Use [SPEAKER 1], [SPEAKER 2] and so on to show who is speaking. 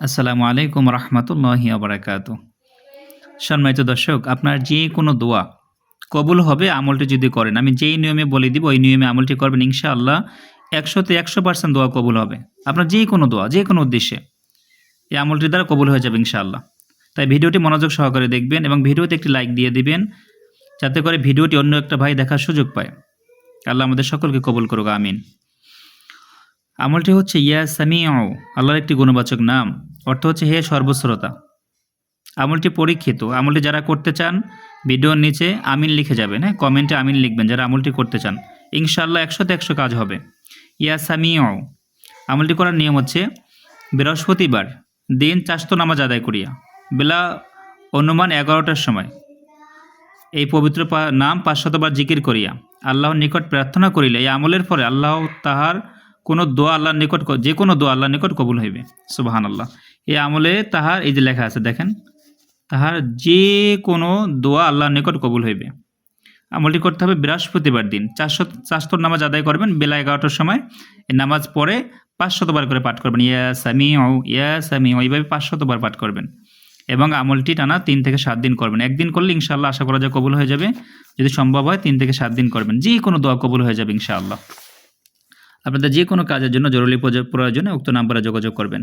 [SPEAKER 1] আসসালামু আলাইকুম রহমতুল্লাহি আবরাকাত সম্মানিত দর্শক, আপনার যে কোনো দোয়া কবুল হবে আমলটি যদি করেন, আমি যেই নিয়মে বলে দিব, ওই নিয়মে আমলটি করবেন, ইনশাআল্লাহ একশোতে একশো পার্সেন্ট দোয়া কবুল হবে। আপনার যে কোনো দোয়া, যে কোনো উদ্দেশ্যে এই আমলটি দ্বারা কবুল হয়ে যাবে ইনশাআল্লাহ। তাই ভিডিওটি মনোযোগ সহকারে দেখবেন এবং ভিডিওতে একটি লাইক দিয়ে দিবেন, যাতে করে ভিডিওটি অন্য একটা ভাই দেখার সুযোগ পায়। আল্লাহ আমাদের সকলকে কবুল করুক, আমিন। আমলটি হচ্ছে ইয়া সামিউ, আল্লাহর একটি গুণবাচক নাম। অর্থ হচ্ছে হে সর্বশ্রোতা। আমলটি পরীক্ষিত। আমলটি যারা করতে চান, ভিডিওর নিচে আমিন লিখে যাবেন হ্যাঁ? কমেন্টে আমিন লিখবেন যারা আমলটি করতে চান। ইনশাল্লাহ একশোতে একশো কাজ হবে। ইয়া সামিউ। আমলটি করার নিয়ম হচ্ছে, বৃহস্পতিবার দিন চাষতো নামাজ আদায় করিয়া, বেলা অনুমান এগারোটার সময় এই পবিত্র নাম পাঁচশতবার জিকির করিয়া আল্লাহর নিকট প্রার্থনা করিলে, এই আমলের পরে আল্লাহ তাহার কোনো দোয়া আল্লাহর নিকট যে কোনো দোয়া আল্লাহর নিকট কবুল হইবে। সুবাহান আল্লাহ এই আমলে তাহার, এই যে লেখা আছে দেখেন, তাহার যে কোনো দোয়া আল্লাহর নিকট কবুল হইবে। আমলটি করতে হবে বৃহস্পতিবার দিন। চারশো চারশোর নামাজ আদায় করবেন, বেলা এগারোটার সময়। এই নামাজ পড়ে পাঁচশতবার করে পাঠ করবেন। ইয়া সামি ও ইয়া সামি এইভাবে পাঁচশতবার পাঠ করবেন। এবং আমলটি টানা তিন থেকে সাত দিন করবেন। একদিন করলে ইনশাআল্লাহ আশা করা যায় কবুল হয়ে যাবে। যদি সম্ভব হয় তিন থেকে সাত দিন করবেন। যে কোনো দোয়া কবুল হয়ে যাবে ইনশাআল্লাহ। আপনাদের যে কোনো কাজের জন্য জরুরি প্রয়োজনে উক্ত নাম্বারে যোগাযোগ করবেন।